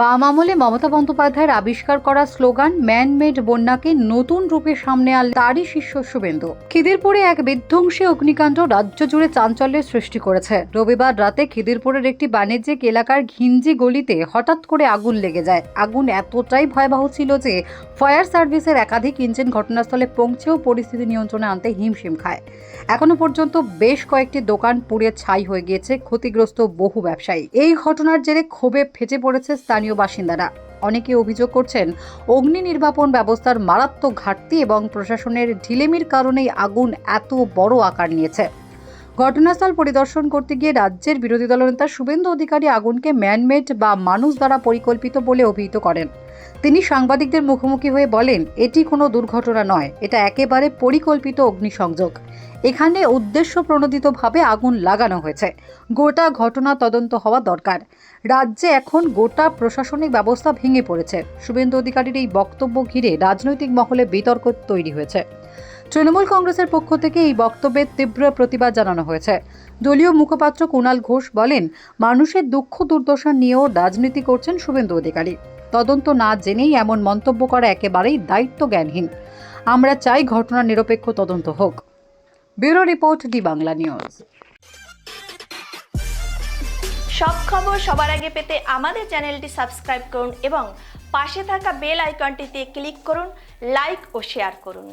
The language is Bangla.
বাম আমলে মমতা বন্দ্যোপাধ্যায়ের আবিষ্কার করা স্লোগান ম্যান মেড বন্যাকে নতুন রূপে সামনে আল তারই শীর্ষ শুভেন্দু। খিদিরপুরে এক বিধ্বংসী অগ্নিকাণ্ড রাজ্য জুড়ে চাঞ্চল্যের সৃষ্টি করেছে। রবিবার রাতে খিদিরপুরের একটি বাণিজ্যিক এলাকার ঘিঞ্জি গলিতে হঠাৎ করে আগুন লেগে যায়। আগুন এতটাই ভয়াবহ ছিল যে ফায়ার সার্ভিসের একাধিক ইঞ্জিন ঘটনাস্থলে পৌঁছেও পরিস্থিতি নিয়ন্ত্রণে আনতে হিমশিম খায়। এখনও পর্যন্ত বেশ কয়েকটি দোকান পুড়ে ছাই হয়ে গিয়েছে, ক্ষতিগ্রস্ত বহু ব্যবসায়ী। এই ঘটনার জেরে ক্ষোভে ফেটে পড়েছে স্থানীয় বাসিন্দারা। অনেকে অভিযোগ করছেন, অগ্নি নির্বাপন ব্যবস্থার মারাত্মক ঘাটতি এবং প্রশাসনের ঢিলেমির কারণেই আগুন এত বড় আকার নিয়েছে। ঘটনাস্থল পরিদর্শন করতে গিয়ে রাজ্যের বিরোধী দলনেতা শুভেন্দু অধিকারী আগুনকে ম্যানমেড বা মানুষ দ্বারা পরিকল্পিত বলে অভিহিত করেন। তিনি সাংবাদিকদের মুখোমুখি হয়ে বলেন, এটি কোনো দুর্ঘটনা নয়, এটা একেবারে পরিকল্পিত অগ্নিসংযোগ। এখানে উদ্দেশ্য প্রণোদিতভাবে আগুন লাগানো হয়েছে। গোটা ঘটনা তদন্ত হওয়া দরকার। রাজ্যে এখন গোটা প্রশাসনিক ব্যবস্থা ভেঙে পড়েছে। শুভেন্দু অধিকারীর এই বক্তব্য ঘিরে রাজনৈতিক মহলে বিতর্ক তৈরি হয়েছে। তৃণমূল কংগ্রেসের পক্ষ থেকে এই বক্তব্যের তীব্র প্রতিবাদ জানানো হয়েছে। দলীয় মুখপাত্র কুণাল ঘোষ বলেন, মানুষের দুঃখ দুর্দশা নিয়েও রাজনীতি করছেন শুভেন্দু অধিকারী। তদন্ত না জেনেই এমন মন্তব্য করা একেবারেই দায়িত্ব জ্ঞানহীন আমরা চাই ঘটনার নিরপেক্ষ তদন্ত হোক। Bureau report, D Bangla news. সব খবর সবার আগে পেতে আমাদের চ্যানেলটি সাবস্ক্রাইব করুন এবং পাশে থাকা বেল আইকনটিতে ক্লিক করুন, লাইক ও শেয়ার করুন।